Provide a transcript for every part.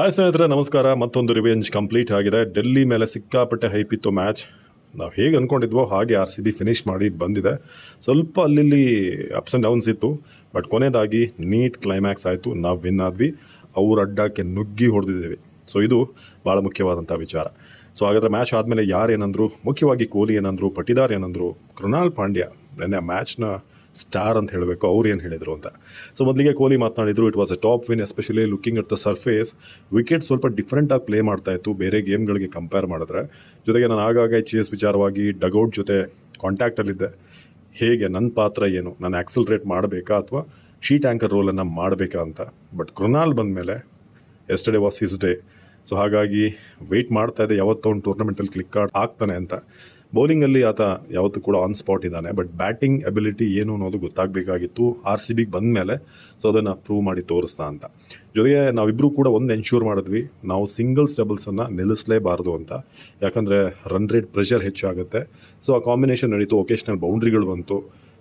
Hi ಸ್ನೇಹಿತರೆ, ನಮಸ್ಕಾರ. ಮತ್ತೊಂದು ರಿವೆಂಜ್ ಕಂಪ್ಲೀಟ್ ಆಗಿದೆ. ಡೆಲ್ಲಿ ಮೇಲೆ ಸಿಕ್ಕಾಪಟ್ಟೆ ಹೈಪ್ ಇತ್ತು ಮ್ಯಾಚ್ ನಾವು ಹೇಗೆ ಅಂದ್ಕೊಂಡಿದ್ವೋ ಹಾಗೆ ಆರ್ ಸಿ ಬಿ ಫಿನಿಶ್ ಮಾಡಿ ಬಂದಿದೆ. ಸ್ವಲ್ಪ ಅಲ್ಲಿ ಅಪ್ಸ್ ಆ್ಯಂಡ್ ಡೌನ್ಸ್ ಇತ್ತು. ಬಟ್ ಕೊನೆಯದಾಗಿ ನೀಟ್ ಕ್ಲೈಮ್ಯಾಕ್ಸ್ ಆಯಿತು. ನಾವು ವಿನ್ ಆದ್ವಿ. ಅವ್ರ ಅಡ್ಡಕ್ಕೆ ನುಗ್ಗಿ ಹೊಡೆದಿದ್ದೇವೆ. ಸೊ ಇದು ಭಾಳ ಮುಖ್ಯವಾದಂಥ ವಿಚಾರ. ಸೊ ಹಾಗಾದರೆ ಮ್ಯಾಚ್ ಆದಮೇಲೆ ಯಾರೇನಂದರು ಮುಖ್ಯವಾಗಿ ಕೊಹ್ಲಿ ಏನಂದರು, ಪಟಿದಾರ್ ಏನಂದರು, ಕೃಣಾಲ್ ಪಾಂಡ್ಯ ನೆನ್ನೆ ಮ್ಯಾಚ್ನ ಸ್ಟಾರ್ ಅಂತ ಹೇಳಬೇಕು, ಅವ್ರು ಏನು ಹೇಳಿದರು ಅಂತ. ಸೊ ಮೊದಲಿಗೆ ಕೊಹ್ಲಿ ಮಾತನಾಡಿದ್ರು it was a top win especially looking at the surface wicket ಸ್ವಲ್ಪ ಡಿಫ್ರೆಂಟಾಗಿ ಪ್ಲೇ ಮಾಡ್ತಾ ಇತ್ತು, ಬೇರೆ ಗೇಮ್ಗಳಿಗೆ ಕಂಪೇರ್ ಮಾಡಿದ್ರೆ. ಜೊತೆಗೆ ನಾನು ಆಗಾಗ ಚೇಸ್ ವಿಚಾರವಾಗಿ ಡಗೌಟ್ ಜೊತೆ ಕಾಂಟ್ಯಾಕ್ಟಲ್ಲಿದ್ದೆ ಹೇಗೆ ನನ್ನ ಪಾತ್ರ ಏನು, ನಾನು ಆಕ್ಸಲ್ರೇಟ್ ಮಾಡಬೇಕಾ ಅಥವಾ ಶೀಟ್ ಆ್ಯಂಕರ್ ರೋಲನ್ನು ಮಾಡಬೇಕಾ ಅಂತ. ಬಟ್ ಕೃಣಾಲ್ ಬಂದಮೇಲೆ yesterday was his day so ಹಾಗಾಗಿ ವೆಯ್ಟ್ ಮಾಡ್ತಾ ಇದೆ ಯಾವತ್ತೊಂದು ಟೂರ್ನಮೆಂಟಲ್ಲಿ ಕ್ಲಿಕ್ ಆಗ್ತಾನೆ ಅಂತ. ಬೌಲಿಂಗಲ್ಲಿ ಆತ ಯಾವತ್ತೂ ಕೂಡ ಆನ್ ಸ್ಪಾಟ್ ಇದ್ದಾನೆ ಬಟ್ ಬ್ಯಾಟಿಂಗ್ ಎಬಿಲಿಟಿ ಏನು ಅನ್ನೋದು ಗೊತ್ತಾಗಬೇಕಾಗಿತ್ತು. ಆರ್ ಸಿ ಬಿಗೆ ಬಂದಮೇಲೆ ಸೊ ಅದನ್ನು ಪ್ರೂವ್ ಮಾಡಿ ತೋರಿಸ್ತಾ ಅಂತ. ಜೊತೆಗೆ ನಾವಿಬ್ಬರೂ ಕೂಡ ಒಂದು ಎನ್ಶೂರ್ ಮಾಡಿದ್ವಿ, ನಾವು ಸಿಂಗಲ್ಸ್ ಡಬಲ್ಸನ್ನು ನಿಲ್ಲಿಸಲೇಬಾರ್ದು ಅಂತ. ಯಾಕಂದರೆ ರನ್ ರೇಟ್ ಪ್ರೆಷರ್ ಹೆಚ್ಚಾಗುತ್ತೆ ಸೊ ಆ ಕಾಂಬಿನೇಷನ್ ನಡೀತು ಒಕೇಶ್ನಲ್ ಬೌಂಡ್ರಿಗಳು ಬಂತು.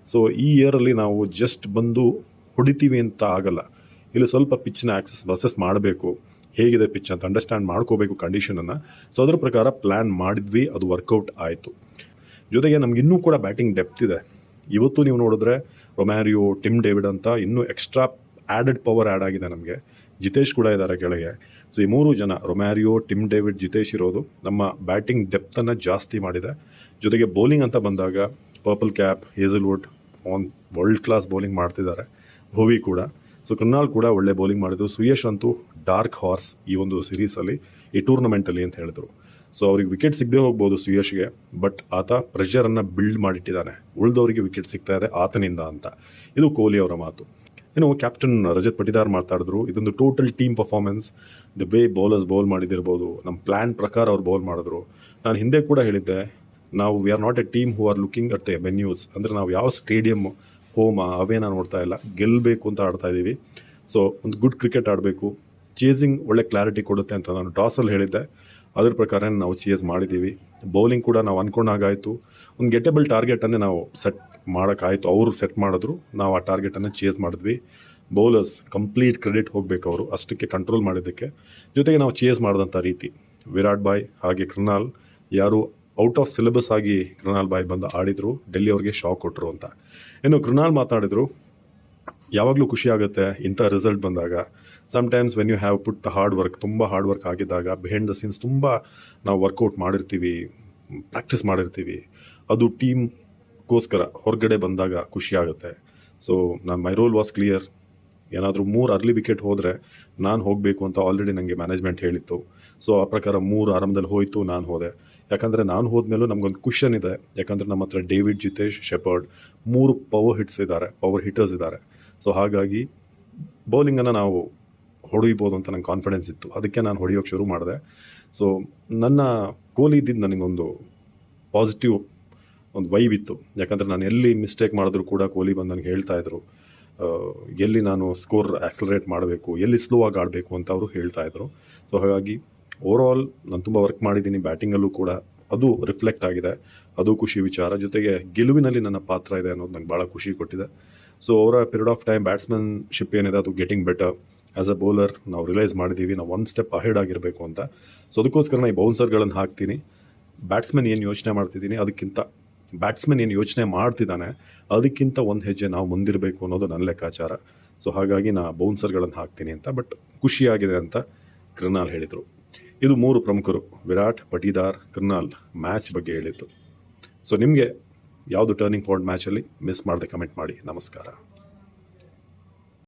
ಸೊ ಈ ಇಯರಲ್ಲಿ ನಾವು ಜಸ್ಟ್ ಬಂದು ಹೊಡಿತೀವಿ ಅಂತ ಆಗಲ್ಲ. ಇಲ್ಲಿ ಸ್ವಲ್ಪ ಪಿಚ್ನ ಆಕ್ಸಸ್ ಬಸಸ್ ಮಾಡಬೇಕು. ಹೇಗಿದೆ ಪಿಚ್ ಅಂತ ಅಂಡರ್ಸ್ಟ್ಯಾಂಡ್ ಮಾಡ್ಕೋಬೇಕು ಕಂಡೀಷನನ್ನು ಸೊ ಅದರ ಪ್ರಕಾರ ಪ್ಲ್ಯಾನ್ ಮಾಡಿದ್ವಿ, ಅದು ವರ್ಕೌಟ್ ಆಯಿತು. ಜೊತೆಗೆ ನಮ್ಗೆ ಇನ್ನೂ ಕೂಡ ಬ್ಯಾಟಿಂಗ್ ಡೆಪ್ತ್ ಇದೆ. ಇವತ್ತು ನೀವು ನೋಡಿದ್ರೆ ರೊಮ್ಯಾರಿಯೋ ಟಿಮ್ ಡೇವಿಡ್ ಅಂತ ಇನ್ನೂ ಎಕ್ಸ್ಟ್ರಾ ಆ್ಯಡೆಡ್ ಪವರ್ ಆ್ಯಡ್ ಆಗಿದೆ ನಮಗೆ. ಜಿತೇಶ್ ಕೂಡ ಇದ್ದಾರೆ ಕೆಳಗೆ. ಸೊ ಈ ಮೂರು ಜನ ರೊಮ್ಯಾರಿಯೋ ಟಿಮ್ ಡೇವಿಡ್ ಜಿತೇಶ್ ಇರೋದು ನಮ್ಮ ಬ್ಯಾಟಿಂಗ್ ಡೆಪ್ತನ್ನು ಜಾಸ್ತಿ ಮಾಡಿದೆ. ಜೊತೆಗೆ ಬೌಲಿಂಗ್ ಅಂತ ಬಂದಾಗ purple cap Hazlewood on world class bowling ಮಾಡ್ತಿದ್ದಾರೆ. ಭುವಿ ಕೂಡ. ಸೊ ಕೃಣಾಲ್ ಕೂಡ ಒಳ್ಳೆ ಬೌಲಿಂಗ್ ಮಾಡಿದ್ರು. ಸುಯೇಶ್ ಅಂತೂ ಡಾರ್ಕ್ ಹಾರ್ಸ್ ಈ ಒಂದು ಸಿರೀಸಲ್ಲಿ ಈ ಟೂರ್ನಮೆಂಟಲ್ಲಿ ಅಂತ ಹೇಳಿದ್ರು. ಸೊ ಅವ್ರಿಗೆ ವಿಕೆಟ್ ಸಿಗದೆ ಹೋಗ್ಬೋದು ಸುಯೇಶ್ಗೆ ಬಟ್ ಆತ ಪ್ರೆಷರನ್ನು ಬಿಲ್ಡ್ ಮಾಡಿಟ್ಟಿದ್ದಾನೆ. ಉಳಿದವರಿಗೆ ವಿಕೆಟ್ ಸಿಗ್ತಾ ಇದೆ ಆತನಿಂದ ಅಂತ. ಇದು ಕೊಹ್ಲಿ ಅವರ ಮಾತು. ಏನು ಕ್ಯಾಪ್ಟನ್ ರಜತ್ ಪಟಿದಾರ್ ಮಾತಾಡಿದ್ರು. ಇದೊಂದು total team performance the way bowlers bowl ಮಾಡಿದಿರ್ಬೋದು ನಮ್ಮ ಪ್ಲ್ಯಾನ್ ಪ್ರಕಾರ ಅವ್ರು ಬೌಲ್ ಮಾಡಿದ್ರು. ನಾನು ಹಿಂದೆ ಕೂಡ ಹೇಳಿದ್ದೆ, ನಾವು we are not a team who are looking at the venues ಅಂದರೆ ನಾವು ಯಾವ ಸ್ಟೇಡಿಯಮ್ ಹೋಮ ಅವೇನ ನೋಡ್ತಾ ಇಲ್ಲ ಗೆಲ್ಲಬೇಕು ಅಂತ ಆಡ್ತಾ ಇದ್ದೀವಿ ಸೊ ಒಂದು ಗುಡ್ ಕ್ರಿಕೆಟ್ ಆಡಬೇಕು. ಚೇಸಿಂಗ್ ಒಳ್ಳೆ ಕ್ಲಾರಿಟಿ ಕೊಡುತ್ತೆ ಅಂತ ನಾನು ಟಾಸಲ್ಲಿ ಹೇಳಿದ್ದೆ. ಅದ್ರ ಪ್ರಕಾರ ನಾವು ಚೇಸ್ ಮಾಡಿದ್ದೀವಿ ಬೌಲಿಂಗ್ ಕೂಡ ನಾವು ಅಂದ್ಕೊಂಡಾಗಾಯಿತು ಒಂದು ಗೆಟಬಲ್ ಟಾರ್ಗೆಟನ್ನೇ ನಾವು ಸೆಟ್ ಮಾಡೋಕ್ಕಾಯಿತು ಅವರು ಸೆಟ್ ಮಾಡಿದ್ರು. ನಾವು ಆ ಟಾರ್ಗೆಟನ್ನು ಚೇಸ್ ಮಾಡಿದ್ವಿ. ಬೌಲರ್ಸ್ ಕಂಪ್ಲೀಟ್ ಕ್ರೆಡಿಟ್ ಹೋಗಬೇಕು ಅವರು. ಅಷ್ಟಕ್ಕೆ ಕಂಟ್ರೋಲ್ ಮಾಡಿದ್ದಕ್ಕೆ. ಜೊತೆಗೆ ನಾವು ಚೇಸ್ ಮಾಡಿದಂಥ ರೀತಿ. ವಿರಾಟ್ ಬಾಯ್, ಹಾಗೆ ಕೃನಾಲ್ ಯಾರು ಔಟ್ ಆಫ್ ಸಿಲೆಬಸ್ ಆಗಿ ಕೃಣಾಲ್ ಬಾಯ್ ಬಂದು ಆಡಿದರು, ಡೆಲ್ಲಿ ಅವ್ರಿಗೆ ಶಾಕ್ ಕೊಟ್ಟರು ಅಂತ. ಇನ್ನು ಕೃಣಾಲ್ ಮಾತಾಡಿದರು, ಯಾವಾಗಲೂ ಖುಷಿ ಆಗುತ್ತೆ ಇಂಥ ರಿಸಲ್ಟ್ ಬಂದಾಗ. Sometimes when you have put the hard work ತುಂಬ ಹಾರ್ಡ್ ವರ್ಕ್ ಆಗಿದ್ದಾಗ ಬಿಹೈಂಡ್ ದ ಸೀನ್ಸ್ ತುಂಬ ನಾವು ವರ್ಕೌಟ್ ಮಾಡಿರ್ತೀವಿ ಪ್ರಾಕ್ಟೀಸ್ ಮಾಡಿರ್ತೀವಿ. ಅದು ಟೀಮ್ಗೋಸ್ಕರ ಹೊರಗಡೆ ಬಂದಾಗ ಖುಷಿ ಆಗುತ್ತೆ. ಸೊ ನನ್ನ ಮೈ ರೋಲ್ ವಾಸ್ ಕ್ಲಿಯರ್ ಏನಾದರೂ ಮೂರು ಅರ್ಲಿ ವಿಕೆಟ್ ಹೋದರೆ ನಾನು ಹೋಗಬೇಕು ಅಂತ ಆಲ್ರೆಡಿ ನನಗೆ ಮ್ಯಾನೇಜ್ಮೆಂಟ್ ಹೇಳಿತ್ತು. ಸೊ ಆ ಪ್ರಕಾರ ಮೂರು ಆರಂಭದಲ್ಲಿ ಹೋಯಿತು ನಾನು ಹೋದೆ. ಯಾಕಂದರೆ ನಾನು ಹೋದ್ಮೇಲೂ ನಮಗೊಂದು ಕ್ವಶನ್ ಇದೆ. ಯಾಕಂದರೆ ನಮ್ಮ ಹತ್ರ ಡೇವಿಡ್ ಜಿತೇಶ್ ಶೆಪರ್ಡ್ ಮೂರು ಪವರ್ ಹಿಟ್ಸ್ ಇದ್ದಾರೆ ಪವರ್ ಹಿಟರ್ಸ್ ಇದ್ದಾರೆ. ಸೊ ಹಾಗಾಗಿ ಬೌಲಿಂಗನ್ನು ನಾವು ಹೊಡಿಬೋದು ಅಂತ ನಂಗೆ ಕಾನ್ಫಿಡೆನ್ಸ್ ಇತ್ತು. ಅದಕ್ಕೆ ನಾನು ಹೊಡೆಯೋಕ್ಕೆ ಶುರು ಮಾಡಿದೆ. ಸೊ ನನ್ನ ಕೋಲಿ ಇದ್ದಿದ್ದು ನನಗೊಂದು ಪಾಸಿಟಿವ್ ಒಂದು ವೈಬ್ ಇತ್ತು. ಯಾಕಂದರೆ ನಾನು ಎಲ್ಲಿ ಮಿಸ್ಟೇಕ್ ಮಾಡಿದ್ರು ಕೂಡ ಕೋಲಿ ಬಂದು ನನಗೆ ಹೇಳ್ತಾ ಇದ್ರು. ಆ, ಎಲ್ಲಿ ನಾನು ಸ್ಕೋರ್ ಆಕ್ಸಲರೇಟ್ ಮಾಡಬೇಕು, ಎಲ್ಲಿ ಸ್ಲೋ ಆಗಿ ಆಡಬೇಕು ಅಂತ ಅವರು ಹೇಳ್ತಾ ಇದ್ರು. ಸೊ ಹಾಗಾಗಿ ಓವರ್ ಆಲ್ ನಾನು ತುಂಬ ವರ್ಕ್ ಮಾಡಿದ್ದೀನಿ ಬ್ಯಾಟಿಂಗಲ್ಲೂ ಕೂಡ ಅದು ರಿಫ್ಲೆಕ್ಟ್ ಆಗಿದೆ, ಅದು ಖುಷಿ ವಿಚಾರ. ಜೊತೆಗೆ ಗೆಲುವಿನಲ್ಲಿ ನನ್ನ ಪಾತ್ರ ಇದೆ ಅನ್ನೋದು ನಂಗೆ ಭಾಳ ಖುಷಿ ಕೊಟ್ಟಿದೆ. ಸೊ ಅವರ ಪೀರಿಯಡ್ ಆಫ್ ಟೈಮ್ ಬ್ಯಾಟ್ಸ್ಮನ್ಶಿಪ್ ಏನಿದೆ ಅದು getting better as a bowler ನಾವು ರಿಲೈಸ್ ಮಾಡಿದ್ದೀವಿ ನಾವು ಒನ್ ಸ್ಟೆಪ್ ಅಹೆಡ್ ಆಗಿರಬೇಕು ಅಂತ. ಸೊ ಅದಕ್ಕೋಸ್ಕರ ನಾನು ಈ ಬೌನ್ಸರ್ಗಳನ್ನು ಹಾಕ್ತೀನಿ. ಬ್ಯಾಟ್ಸ್ಮನ್ ಏನು ಯೋಚನೆ ಮಾಡ್ತಿದ್ದೀನಿ, ಅದಕ್ಕಿಂತ ಬ್ಯಾಟ್ಸ್ಮನ್ ಏನು ಯೋಚನೆ ಮಾಡ್ತಿದ್ದಾನೆ, ಅದಕ್ಕಿಂತ ಒಂದು ಹೆಜ್ಜೆ ನಾವು ಮುಂದಿರಬೇಕು ಅನ್ನೋದು ನನ್ನ ಲೆಕ್ಕಾಚಾರ. ಸೊ ಹಾಗಾಗಿ ನಾ ಬೌನ್ಸರ್ಗಳನ್ನು ಹಾಕ್ತೀನಿ ಅಂತ ಬಟ್ ಖುಷಿಯಾಗಿದೆ ಅಂತ ಕೃನಾಲ್ ಹೇಳಿದರು. ಇದು ಮೂರು ಪ್ರಮುಖರು, ವಿರಾಟ್, ಪಟೀದಾರ್ ಕೃನಾಲ್ ಮ್ಯಾಚ್ ಬಗ್ಗೆ ಹೇಳಿದ್ದು. ಸೊ ನಿಮಗೆ ಯಾವುದು ಟರ್ನಿಂಗ್ ಪಾಯಿಂಟ್ ಮ್ಯಾಚಲ್ಲಿ ಮಿಸ್ ಮಾಡದೆ ಕಮೆಂಟ್ ಮಾಡಿ. ನಮಸ್ಕಾರ.